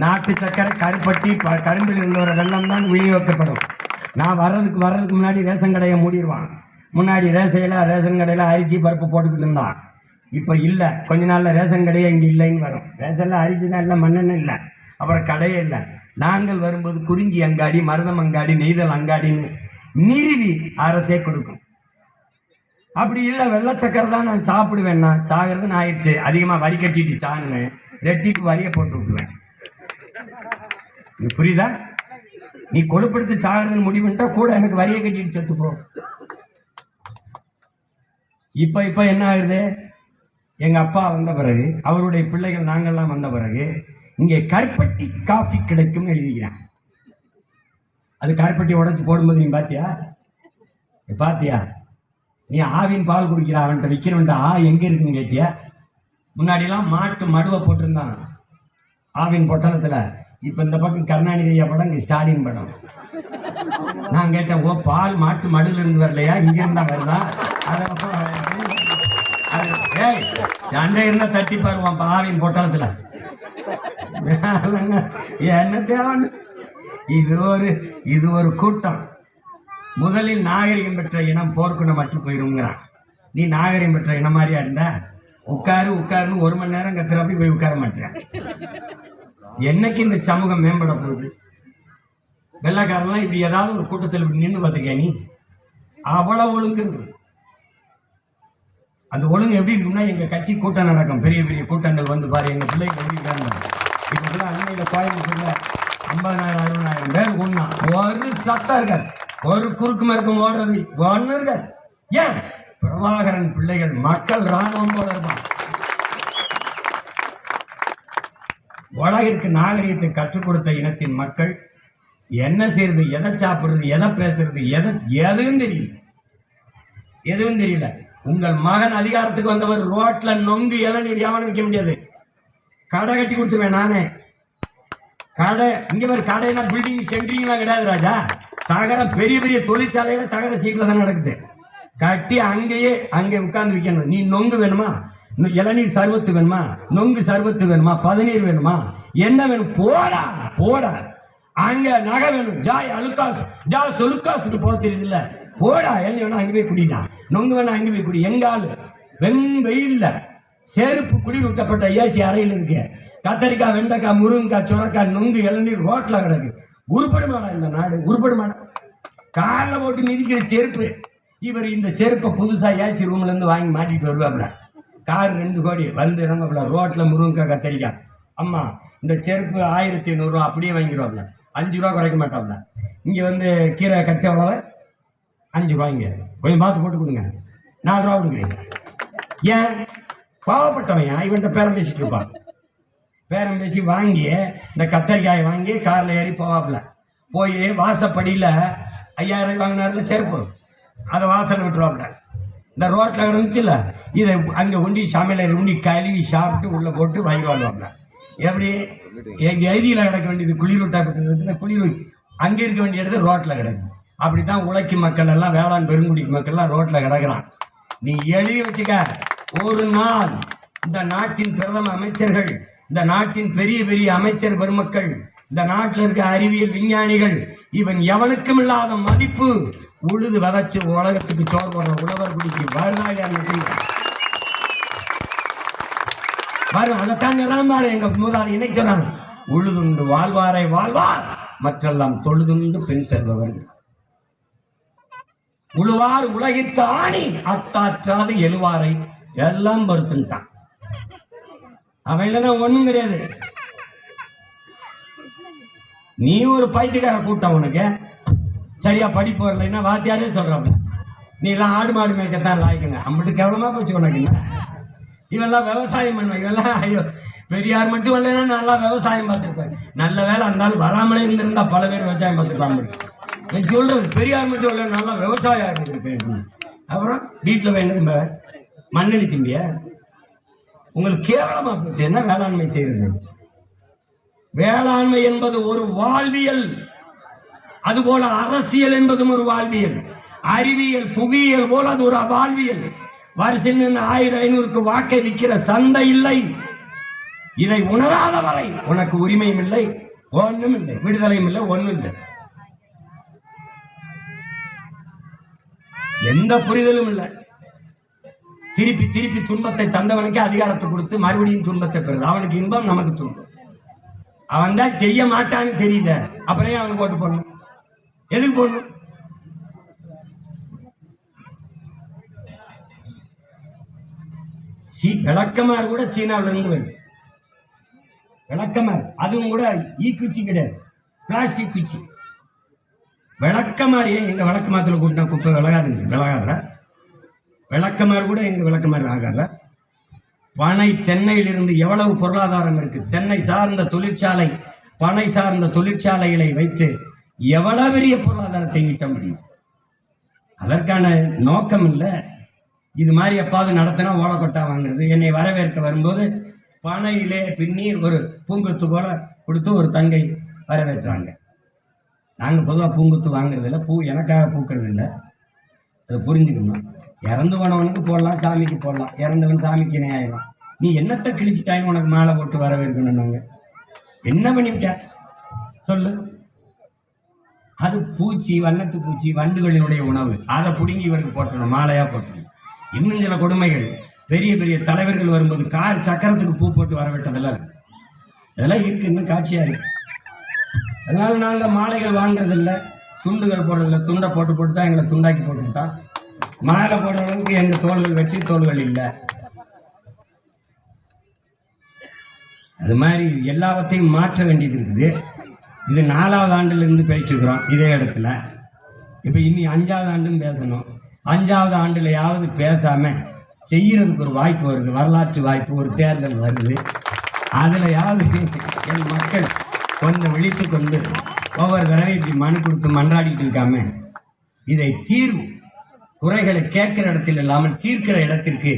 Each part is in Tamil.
நாட்டு சக்கரை கருப்பட்டி ப- கரும்பில் உள்ள வெள்ளம் தான் விநியோகிக்கப்படும். நான் வர்றதுக்கு வர்றதுக்கு முன்னாடி ரேஷன் கடையை மூடிடுவான். முன்னாடி ரேசையில் ரேஷன் கடையில் அரிசி பருப்பு போட்டுக்கிட்டு இருந்தான். இப்போ இல்லை. கொஞ்ச நாளில் ரேஷன் கடையே இங்கே இல்லைன்னு வரும். ரேஷனில் அரிசி தான் இல்லை மண்ணெண்ணெய் இல்லை. அப்புறம் கடையே இல்லை. நாங்கள் வரும்போது குறிஞ்சி அங்காடி மருதம் அங்காடி நெய்தல் அங்காடின்னு நிறுவி அரசே கொடுக்கும். அப்படி இல்லை வெள்ளச்சக்கரை தான் நான் சாப்பிடுவேன்னா சாகிறதுன்னு ஆயிடுச்சு. அதிகமாக வரி கட்டிட்டு சான்னு ரெட்டிக்கு வரியை போட்டு விட்டுருவேன். புரியுதா? நீ கொழுப்படுத்து சாகிறதுன்னு முடிவுட்டா கூட எனக்கு வரியை கட்டிட்டு செத்து போ. இப்போ இப்போ என்ன ஆகுது? எங்கள் அப்பா வந்த பிறகு அவருடைய பிள்ளைகள் நாங்கள்லாம் வந்த பிறகு இங்கே கருப்பட்டி காஃபி கிடைக்கும்னு எழுதிக்கிறேன் அது கருப்பட்டி உடச்சி போடும்போது நீ பாத்தியா? நீ பாத்தியா? நீ ஆவின் பால் குடிக்கிற அவன்கிட்ட விற்கிறவன்ட்ட ஆ எங்கே இருக்குன்னு கேட்டியா? முன்னாடிலாம் மாட்டு மடுவை போட்டிருந்தான். ஆவின் பொட்டலத்தில் இப்போ இந்த பக்கம் கருணாநிதி ஐயா படம் இங்கே ஸ்டாலின் படம். நான் கேட்டேன் ஓ பால் மாட்டு மடுல இருந்து வரலையா? இங்க இருந்தா வருதா? அதை ஏய் சண்டை இருந்தா தட்டி பாருவான் பாவின் பொட்டலத்தில். என்ன தேவன் இது ஒரு இது ஒரு கூட்டம். முதலில் நாகரிகம் பெற்ற இனம் போர்க்குணம் மட்டும் போயிருங்கிறான் நீ நாகரிகம் பெற்ற இனம் மாதிரியா இருந்தா உட்காரு உட்காருன்னு ஒரு மணி நேரம் கத்துறப்படி போய் உட்கார மாட்டேன் என்னைக்கு இந்த சமூகம் மேம்பட போகுது? வெள்ளக்காரெல்லாம் இப்படி ஏதாவது ஒரு கூட்டத்தில் இப்படி நின்று பார்த்துக்கே நீ? அவ்வளோ ஒழுங்கு அந்த ஒழுங்கு எப்படி இருக்கும்னா எங்கள் கட்சி கூட்டம் நடக்கும். பெரிய பெரிய கூட்டங்கள் வந்து பாரு எங்கள் பிள்ளைங்க எப்படி இருக்காங்க. இப்போ கூட அண்மையில் கோயம்புத்தூரில் ஐம்பதாயிரம் அறுபதாயிரம் பேர் ஒன்றா ஒரு சத்தம் இருக்காது. ஒரு குறுக்கு மருக்கம் ஓடுறது. ஒன்று இருக்காது. ஏன்? பிரபாகரன் பிள்ளைகள் மக்கள் ராணுவம் போல இருப்பான் உலகிற்கு நாகரிகத்தை கற்றுக் கொடுத்த இனத்தின் மக்கள் என்ன செய்யறது எதை சாப்பிட்றது எதை பேசுறது எதை எதுவும் தெரியல. எதுவும் தெரியல. உங்கள் மகன் அதிகாரத்துக்கு வந்தவர் ரோட்ல நொங்கு இளநீர் எவனும் விற்க முடியாது. கடை கட்டி கொடுத்துருவேன் நானே. கடை இங்கே மாதிரி கடைனா பில்டிங் சென்ட்ரிங்லாம் கிடையாது ராஜா. தகரம் பெரிய பெரிய தொழிற்சாலையில் தகர சீட்டில் தான் நடக்குது. கட்டி அங்கேயே அங்கே உட்காந்து விற்கணும். நீ நொங்கு வேணுமா? இளநீர் சர்வத்து வேணுமா? நொங்கு சர்வத்து வேணுமா? பதநீர் வேணுமா? என்ன வேணும்? போடா போடா. அங்க நகை வேணும். ஜாய் அலுக்காஸ் ஜா சொலுக்காசுக்கு போக தெரியுது இல்ல போடா என்ன வேணும் அங்கே போய் குடினா நொங்கு வேணும் அங்கே போய் குடி. எங்காலு ஆளு? வெண் வெயில்ல. செருப்பு குளிரூட்டப்பட்ட ஏசி அறையில் இருக்கு. கத்தரிக்காய் வெண்டைக்காய் முருங்கைக்காய் சுரக்காய் நொங்கு இளநீர் ஹோட்டலாக கிடக்கு. உருப்படுமாடா இந்த நாடு. உருப்படுமாடா. காலில் போட்டு மிதிக்கிற செருப்பு. இவர் இந்த செருப்பை புதுசாக ஏசி ரூம்லேருந்து வாங்கி மாட்டிட்டு வருவாப்ல. கார் ரெண்டு கோடி வந்து இறங்கப்பல ரோட்டில் முருங்கைக்காய் கத்திரிக்காய் அம்மா இந்த செருப்பு ஆயிரத்தி ஐநூறுரூவா அப்படியே வாங்கிடுவாப்ல. அஞ்சு ரூபா குறைக்க மாட்டாப்ல. இங்கே வந்து கீரை கட்ட அவ்வளோ அஞ்சு ரூபாய்ங்க கொஞ்சம் பார்த்து போட்டு கொடுங்க. நாலு ரூபா கொடுக்குறீங்க ஏன்? பாவப்பட்டவன் இவன்கிட்ட பேரம் பேசிட்டு இருப்பான். பேரம் பேசி வாங்கி இந்த கத்தரிக்காயை வாங்கி காரில் ஏறி போவாப்புல போய் வாசப்படியில் ஐயாயிரம் ரூபாய் வாங்கினார்ல செருப்பு. அதை வாசல் விட்டுருவாப்புல இந்த ரோட்டில் இருந்துச்சுல்ல இதை அங்கே உண்டி சமையலை உண்டி கழுவி சாப்பிட்டு உள்ளே போட்டு வாங்கி வாழ்வாப்புல எப்படி? எங்கள் எழுதியில் கிடக்க வேண்டியது குளிரூட்டாப்பட்டதுல குளிர் அங்கே இருக்க வேண்டிய இடத்துல ரோட்டில் கிடக்கு. அப்படி தான் உழைக்கும் மக்கள் எல்லாம் வேளாண் பெருங்குடி மக்கள்லாம் ரோட்டில் கிடக்குறான் நீ எழுதி வச்சுக்க ஒரு நாள் இந்த நாட்டின் பிரதம அமைச்சர்கள் இந்த நாட்டின் பெரிய பெரிய அமைச்சர் பெருமக்கள் இந்த நாட்டில் இருக்க அறிவியல் விஞ்ஞானிகள் இவன் எவனுக்கும் இல்லாத மதிப்பு உழுது விதைச்சு உலகத்துக்கு சோறு போடுற உழவர் குடிக்கு. வருதாயா வரும். அதைத்தாங்க தான் பாரு எங்க மூதாதி இன்னைக்கு சொன்னாங்க உழுதுண்டு வாழ்வாரை வாழ்வார். மற்றெல்லாம் தொழுதுண்டு பெண் செல்பவர்கள் உழுவார் உலகிற்கு ஆணி அத்தாற்றாது எழுவாரை. எல்லாம் பொறுத்துட்டான் அவன் இல்லைன்னா ஒண்ணும் கிடையாது. நீ ஒரு பைத்தியக்கார கூட்டம் உனக்கு. சரியா படிப்பு வரலைன்னா வாத்தியாரே சொல்றாங்க நீ எல்லாம் ஆடு மாடு மேய்க்கத்தான் லாய்க்குங்க. அம்பிட்டு கேவலமா போச்சு உனக்கு. இவெல்லாம் விவசாயம் பண்ணுவேன் இவெல்லாம் ஐயோ பெரியார் மட்டும் இல்லைன்னா நல்லா விவசாயம் பார்த்துருப்பேன். நல்ல வேலை இருந்தாலும் வராமலே இருந்திருந்தா பல பேர் விவசாயம் பார்த்துருப்பாங்க. நான் சொல்கிறது பெரியார் மட்டும் இல்லை நல்லா விவசாயம் இருந்திருப்பேன் அப்புறம் வீட்டில் வேண்டது ம- மண்ணெண்ணி திம்பிய? உங்களுக்கு கேவலமாக போச்சு. என்ன வேளாண்மை செய்கிறது வேளாண்மை என்பது ஒரு வாழ்வியல். அதுபோல அரசியல் என்பதும் ஒரு வாழ்வியல். அறிவியல் புவியியல் போல அது ஒரு வாழ்வியல். வரிசையில் நின்று ஆயிரம் ஐநூறுக்கு வாக்கை விற்கிற சந்தை இல்லை. இதை உணராத வரை உனக்கு உரிமையும் இல்லை ஒன்றும் இல்லை விடுதலையும் இல்லை ஒன்றும் இல்லை. எந்த புரிதலும் இல்லை. திருப்பி திருப்பி துன்பத்தை தந்தவனுக்கு அதிகாரத்தை கொடுத்து மறுபடியும் துன்பத்தை பெறுது. அவனுக்கு இன்பம் நமக்கு துன்பம். அவன் தான் செய்ய மாட்டான்னு தெரியுத. அப்புறம் அவனுக்கு ஓட்டு போடணும். எதுக்கு போடணும்? சீ விளக்கமாறு கூட சீனாவிலேருந்து வருது. விளக்கமாறு. அதுவும் கூட ஈ குச்சி கிடையாது. பிளாஸ்டிக் குச்சி. விளக்கமாரியே எங்க விளக்கமாத்துல கூட்டினா குப்பை விலகாதுங்க? விலகாதுல விளக்கமாறு கூட எங்கள் விளக்கமாறு ஆகாதுல பனை தென்னையிலிருந்து எவ்வளவு பொருளாதாரம் இருக்கு? தென்னை சார்ந்த தொழிற்சாலை பனை சார்ந்த தொழிற்சாலைகளை வைத்து எவ்வளவு பெரிய பொருளாதாரத்தை ஈட்ட முடியும்? அதற்கான நோக்கம் இல்லை. இது மாதிரி எப்பாவது நடத்தினா ஓலக்கொட்டா வாங்குறது. என்னை வரவேற்க வரும்போது பனையிலே பின்னி ஒரு பூங்குத்து போல கொடுத்து ஒரு தங்கை வரவேற்றாங்க. நாங்கள் பொதுவாக பூங்குத்து வாங்குறது இல்லை பூ எனக்காக பூக்கிறது இல்லை அதை புரிஞ்சுக்கணும். இறந்து போனவனுக்கு போடலாம் சாமிக்கு போடலாம். இறந்தவன் சாமிக்கு இணையாயிரும். நீ என்னத்தை கிழிச்சிட்டாயும் உனக்கு மாலை போட்டு வரவேற்கணும் என்ன பண்ணிவிட்ட? சொல்லு. அது பூச்சி வண்ணத்து பூச்சி வண்டுகளினுடைய உணவு. அதை பிடுங்கி இவருக்கு போட்டணும். மாலையாக போட்டணும். இன்னும் சில கொடுமைகள். பெரிய பெரிய தலைவர்கள் வரும்போது கார் சக்கரத்துக்கு பூ போட்டு வரவிட்டதெல்லாம் இதெல்லாம் இருக்கு இன்னும் காட்சியாக இருக்கு. அதனால நாங்கள் மாலைகள் வாங்குறதில்ல துண்டுகள் போடுறதில்ல. துண்டை போட்டு போட்டு தான் எங்களை துண்டாக்கி போட்டுக்கிட்டா. மாலை போடுற அளவுக்கு எங்கள் தோள்கள் வெற்றி தோள்கள் இல்லை. அது மாதிரி எல்லாவற்றையும் மாற்ற வேண்டியது இருக்குது. இது நாலாவது ஆண்டுலேருந்து பேசிட்டுருக்குறோம் இதே இடத்துல. இப்போ இனி அஞ்சாவது ஆண்டும் பேசணும். அஞ்சாவது ஆண்டுலையாவது பேசாமல் செய்கிறதுக்கு ஒரு வாய்ப்பு வருது வரலாற்று வாய்ப்பு ஒரு தேர்தல் வருது. அதுலையாவது என் மக்கள் கொஞ்சம் விழித்து கொண்டு ஒவ்வொரு தடவை இப்படி மனு கொடுத்து மன்றாடிட்டு இருக்காம இதை தீர்வு குறைகளை கேட்கிற இடத்தில் இல்லாமல் தீர்க்கிற இடத்திற்கு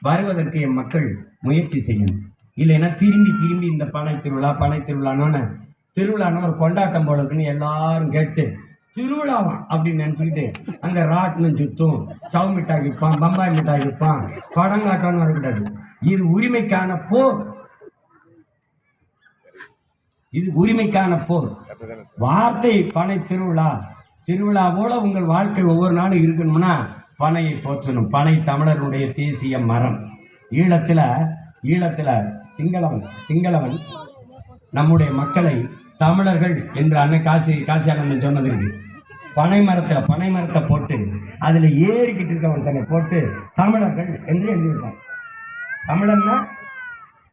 வருவதற்கு என் மக்கள் முயற்சி செய்யணும். இல்லைன்னா திரும்பி திரும்பி இந்த பனை திருவிழா பனை திருவிழான்னு திருவிழான்னு ஒரு கொண்டாட்டம் போல இருக்குன்னு எல்லாரும் கேட்டு திருவிழாவாம் அப்படின்னு நினச்சிக்கிட்டு அங்கே ராட்டினம் சுத்தும் சவு மிட்டாய் விற்பான் பம்பாய் மிட்டாய் விற்பான் படங்காட்டம்னு வரக்கூடாது. இது உரிமைக்கான போர். இது உரிமைக்கான போர். வார்த்தை பனை திருவிழா. திருவிழா போல உங்கள் வாழ்க்கை ஒவ்வொரு நாளும் இருக்கணும்னா பனையை போற்றணும். பனை தமிழருடைய தேசிய மரம். ஈழத்தில் ஈழத்தில் சிங்களவன் சிங்களவன் நம்முடைய மக்களை தமிழர்கள் என்று அன்னை காசி காசியானந்தன் சொன்னது இருக்கு பனை மரத்தில் பனை மரத்தை போட்டு அதில் ஏறிக்கிட்டு இருக்க ஒருத்தனை போட்டு தமிழர்கள் என்று எழுதியிருக்காங்க. தமிழன்னா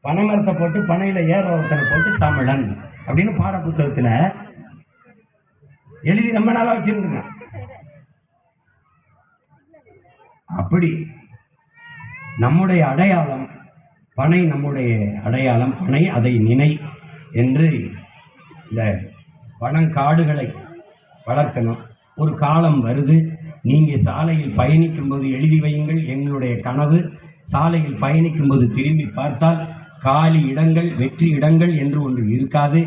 பனை மரத்தை போட்டு பனையில் ஏற ஒருத்தனை போட்டு தமிழன் அப்படின்னு பாட புத்தகத்தில் எழுதி ரொம்ப நாளாக வச்சிருந்துருக்கான். அப்படி நம்முடைய அடையாளம் பனை நம்முடைய அடையாளம் பனை அதை நினை என்று இந்த பழங்காடுகளை வளர்க்கணும். ஒரு காலம் வருது. நீங்கள் சாலையில் பயணிக்கும்போது எழுதி வையுங்கள். எங்களுடைய கனவு சாலையில் பயணிக்கும்போது திரும்பி பார்த்தால் காலி இடங்கள் வெற்றி இடங்கள் என்று ஒன்று இருக்காது.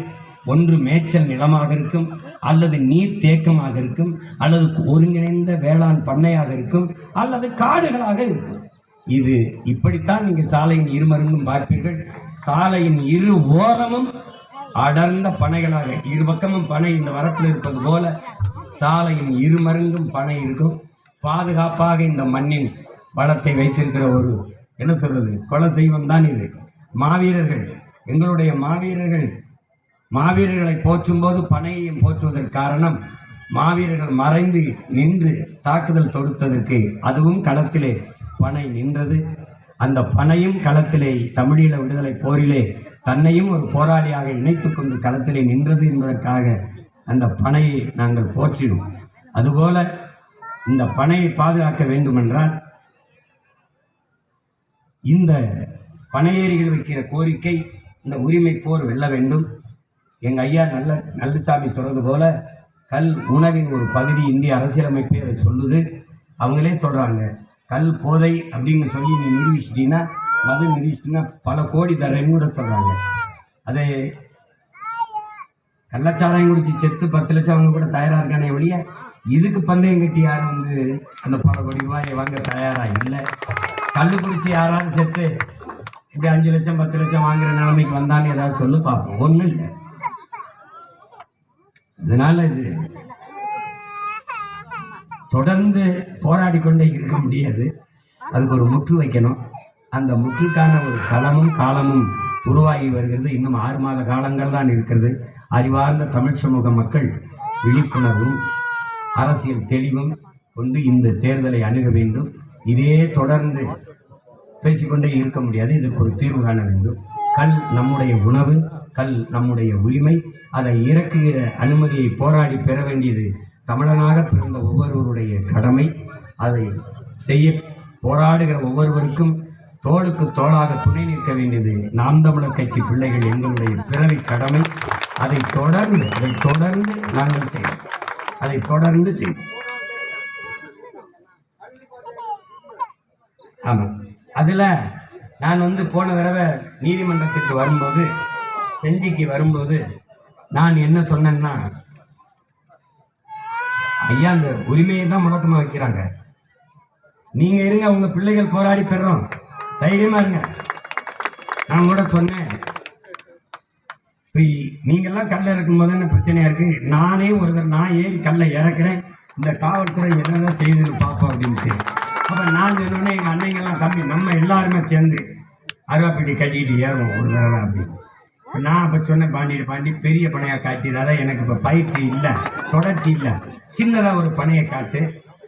ஒன்று மேய்ச்சல் நிலமாக இருக்கும் அல்லது நீர் தேக்கமாக இருக்கும் அல்லது ஒருங்கிணைந்த வேளாண் பண்ணையாக இருக்கும் அல்லது காடுகளாக இருக்கும். இது இப்படித்தான் நீங்கள் சாலையின் இருமருங்கும் பார்ப்பீர்கள். சாலையின் இரு ஓரமும் அடர்ந்த பனைகளாக இரு பக்கமும் பனை இந்த வரப்பில் இருப்பது போல சாலையின் இருமருங்கும் பனை இருக்கும். பாதுகாப்பாக இந்த மண்ணின் வளத்தை வைத்திருக்கிற ஒரு என்ன சொல்வது குல தெய்வம் தான் இது. மாவீரர்கள் எங்களுடைய மாவீரர்கள் மாவீரர்களை போற்றும்போது பனையையும் போற்றுவதற்கு காரணம் மாவீரர்கள் மறைந்து நின்று தாக்குதல் தொடுத்ததற்கு அதுவும் களத்திலே பனை நின்றது. அந்த பனையும் களத்திலே தமிழீழ விடுதலை போரிலே தன்னையும் ஒரு போராளியாக இணைத்து கொண்டு களத்திலே நின்றது என்பதற்காக அந்த பனையை நாங்கள் போற்றினோம். அதுபோல இந்த பனையை பாதுகாக்க வேண்டுமென்றால் இந்த பனையேறிகள் வைக்கிற கோரிக்கை இந்த உரிமை போர் வெல்ல வேண்டும். எங்கள் ஐயா நல்ல நல்லசாமி சொல்றது போல கல் உணவின் ஒரு பகுதி இந்திய அரசியலமைப்பே அதை சொல்லுது. அவங்களே சொல்கிறாங்க கல் போதை அப்படின்னு சொல்லி நீ நிரூபிச்சிட்டீங்கன்னா மது நிரூபிச்சிட்டீங்கன்னா பல கோடி தரேன்னு கூட சொல்கிறாங்க அதை கள்ளச்சாராயம் குடிச்சு செத்து பத்து லட்சம் அவங்க கூட தயாராக இருக்கானே ஒழிய இதுக்கு பந்தயம் கட்டி யாரும் வந்து அந்த பல கோடி ரூபாயை வாங்க தயாராக இல்லை. கல் குடிச்சு யாராவது செத்து இப்படி அஞ்சு லட்சம் பத்து லட்சம் வாங்குற நிலைமைக்கு வந்தான்னு ஏதாவது சொல்லு பார்ப்போம் ஒன்றும் இல்லை. அதனால இது தொடர்ந்து போராடி கொண்டே இருக்க முடியாது. அதுக்கு ஒரு முற்று வைக்கணும். அந்த முற்றுக்கான ஒரு களமும் காலமும் உருவாகி வருகிறது. இன்னும் ஆறு மாத காலங்கள் தான் இருக்கிறது. அறிவார்ந்த தமிழ் சமூக மக்கள் விழிப்புணர்வும் அரசியல் தெளிவும் கொண்டு இந்த தேர்தலை அணுக வேண்டும். இதே தொடர்ந்து பேசிக்கொண்டே இருக்க முடியாது. இதுக்கு ஒரு தீர்வு காண வேண்டும். கல் நம்முடைய உணவு கல் நம்முடைய உரிமை அதை இறக்குகிற அனுமதியை போராடி பெற வேண்டியது தமிழனாக பிறந்த ஒவ்வொருவருடைய கடமை. அதை செய்ய போராடுகிற ஒவ்வொருவருக்கும் தோளுக்கு தோளாக துணை நிற்க வேண்டியது நாம் தமிழர் கட்சி பிள்ளைகள் எங்களுடைய பிறவி கடமை. அதை தொடர்ந்து அதை தொடர்ந்து நாங்கள் செய்வோம். அதை தொடர்ந்து செய்வோம். ஆமாம் அதில் நான் வந்து போன தடவை நீதிமன்றத்துக்கு வரும்போது செஞ்சிக்கு வரும்போது நான் என்ன சொன்னேன்னா ஐயா அந்த உரிமையை தான் முழக்கமாக வைக்கிறாங்க. நீங்கள் இருங்க உங்கள் பிள்ளைகள் போராடி பெறோம். தைரியமா இருங்க. நான் கூட சொன்னேன். இப்போ நீங்கள்லாம் கல்ல இருக்கும்போது என்ன பிரச்சனையா இருக்கு? நானே ஒரு தடவை நான் ஏறி கல்லை இறக்குறேன். இந்த காவல்துறை என்னதான் செய்யுதுன்னு பார்ப்போம் அப்படின்ட்டு. அப்போ நான் சொன்னோன்னே எங்கள் அன்னைங்கெல்லாம் தம்பி நம்ம எல்லாருமே சேர்ந்து அருவாப்பட்டி கட்டிட்டு ஏறுவோம் ஒரு தடவை அப்படின்னு. நான் அப்போ சொன்னேன் பாண்டியில் பாண்டி பெரிய பனையாக காட்டினால எனக்கு இப்போ பயிற்சி இல்லை தொடர்ச்சி இல்லை. சின்னதாக ஒரு பனையை காட்டு.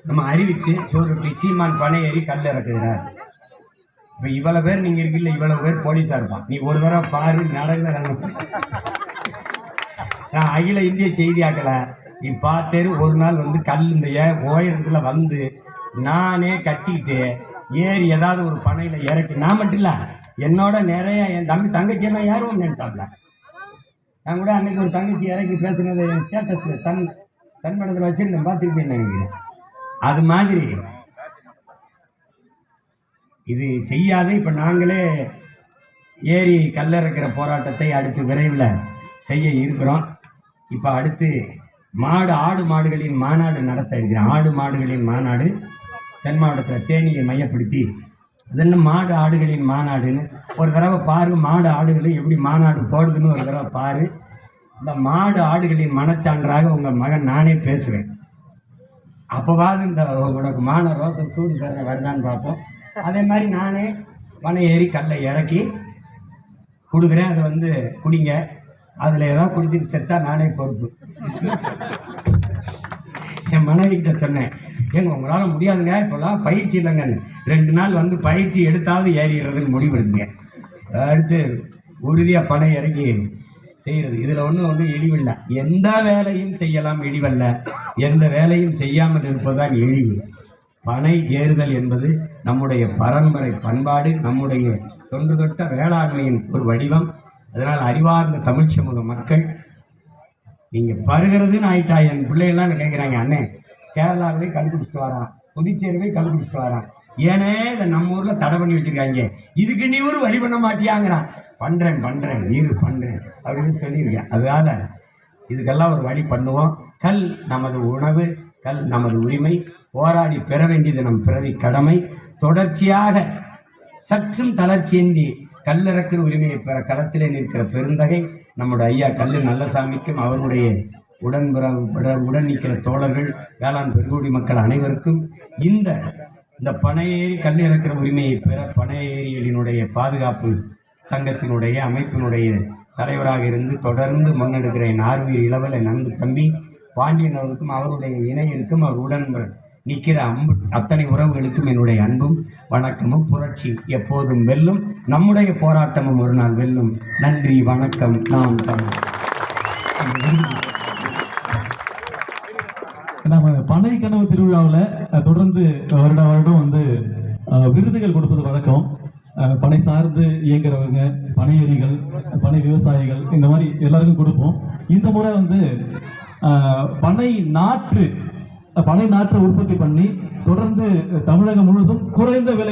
நம்ம அறிவித்து சோறு சீமான் பனை ஏறி கல் இறக்குகிறார். இப்போ இவ்வளோ பேர் நீங்கள் இருக்கீல்ல இவ்வளோ பேர் போலீஸாக இருப்பான். நீ ஒரு தடவை பாரு நடந்த நான் அகில இந்திய செய்தியாக்கலை நீ பார்த்தேரு ஒரு நாள் வந்து கல் இந்த ஏ உயரத்தில் வந்து நானே கட்டிக்கிட்டு ஏறி ஏதாவது ஒரு பனையில் இறக்கி நான் மட்டும் இல்லை என்னோட நிறைய என் தம்பி தங்கச்சியெல்லாம் யாரும் நினைட்டாப்ல நான் கூட அன்னைக்கு ஒரு தங்கச்சி இறக்கி பேசுனது என் ஸ்டேட்டஸில் தன் தன் படத்தில் வச்சுருந்தேன். பார்த்துருப்பேன் நினைக்கிறேன்? அது மாதிரி இது செய்யாது இப்போ நாங்களே ஏரி கல்லறுக்கிற போராட்டத்தை அடுத்து விரைவில் செய்ய இருக்கிறோம். இப்போ அடுத்து மாடு ஆடு மாடுகளின் மாநாடு நடத்த இருக்கிறேன் ஆடு மாடுகளின் மாநாடு தென் மாவட்டத்தில் தேனியை மையப்படுத்தி அது என்ன மாடு ஆடுகளின் மாநாடுன்னு? ஒரு தடவை பாரு மாடு ஆடுகளை எப்படி மாநாடு போடுதுன்னு ஒரு தடவை பாரு. இந்த மாடு ஆடுகளின் மனச்சான்றாக உங்கள் மகன் நானே பேசுவேன். அப்போவாது இந்த உனக்கு மான ரோசம் சூடு தர வருதான்னு பார்ப்போம். அதே மாதிரி நானே மனை ஏறி கல்லை இறக்கி கொடுக்குறேன். அதை வந்து குடிங்க. அதில் ஏதாவது குடிச்சிட்டு செத்தா நானே பொறுப்பு. என் மனைவி கிட்ட சொன்னேன் ஏங்க உங்களால் முடியாதுங்க. இப்போல்லாம் பயிற்சி இல்லைங்கன்னு ரெண்டு நாள் வந்து பயிற்சி எடுத்தாவது ஏறிடுறதுன்னு முடிவெடுங்க அடுத்து உறுதியாக பணம் இறங்கி செய்கிறது இதில் ஒன்றும் ஒன்றும் இழிவில்லை. எந்த வேலையும் செய்யலாம் இழிவல்ல. எந்த வேலையும் செய்யாமல் இருப்பதுதான் இழிவு. பனை ஏறுதல் என்பது நம்முடைய பரம்பரை பண்பாடு நம்முடைய தொன்று தொட்ட வேளாண்மையின் ஒரு வடிவம். அதனால் அறிவார்ந்த தமிழ் சமூக மக்கள் நீங்கள் பருகிறதுன்னு ஆயிட்டா என் பிள்ளைகள்லாம் கேட்குறாங்க அண்ணே கேரளாவே கண்டுபிடிச்சிட்டு வரான் புதுச்சேரிவே கண்டுபிடிச்சிட்டு வரான். ஏனே இதை நம்ம ஊரில் தடை பண்ணி வச்சுருக்காங்க. இதுக்கு நீ ஒரு வழி பண்ண மாட்டியாங்கிறான். பண்ணுறேன் பண்ணுறேன் நீர் பண்ணுறேன் அப்படின்னு சொல்லியிருக்கேன். அதனால இதுக்கெல்லாம் ஒரு வழி பண்ணுவோம். கல் நமது உணவு கல் நமது உரிமை போராடி பெற வேண்டியது நம் பிறவி கடமை. தொடர்ச்சியாக சற்றும் தளர்ச்சியின்றி கல்லிறக்கிற உரிமையை பெற களத்திலே நிற்கிற பெருந்தகை நம்முடைய ஐயா கல்லு நல்லசாமிக்கும் அவருடைய உடன்புற உட- உடன் நிற்கிற தோழர்கள் வேளாண் பெருகுடி மக்கள் அனைவருக்கும் இந்த இந்த பனையேறி கல் இறக்கிற உரிமையை பெற பனையேரிகளினுடைய பாதுகாப்பு சங்கத்தினுடைய அமைப்பினுடைய தலைவராக இருந்து தொடர்ந்து முன்னெடுக்கிற என் ஆர்வீர் நன்கு தம்பி பாண்டியன் அவருக்கும் அவருடைய இணையருக்கும் அவர் உடன் நிற்கிற அம்பு அத்தனை உறவுகளுக்கும் என்னுடைய அன்பும் வணக்கமும் புரட்சி எப்போதும் வெல்லும். நம்முடைய போராட்டமும் ஒரு நாள் வெல்லும். நன்றி வணக்கம் நாம் நம்ம பனை கனவு திருவிழாவில் தொடர்ந்து வருட வருடம் வந்து விருதுகள் கொடுப்பது வழக்கம். பனை சார்ந்து இயங்குறவங்க பனையறிகள் பனை விவசாயிகள் இந்த மாதிரி எல்லாருக்கும் கொடுப்போம். இந்த முறை வந்து பனை நாற்று பனை நாற்றை உற்பத்தி பண்ணி தொடர்ந்து தமிழகம் முழுவதும் குறைந்த விலையில்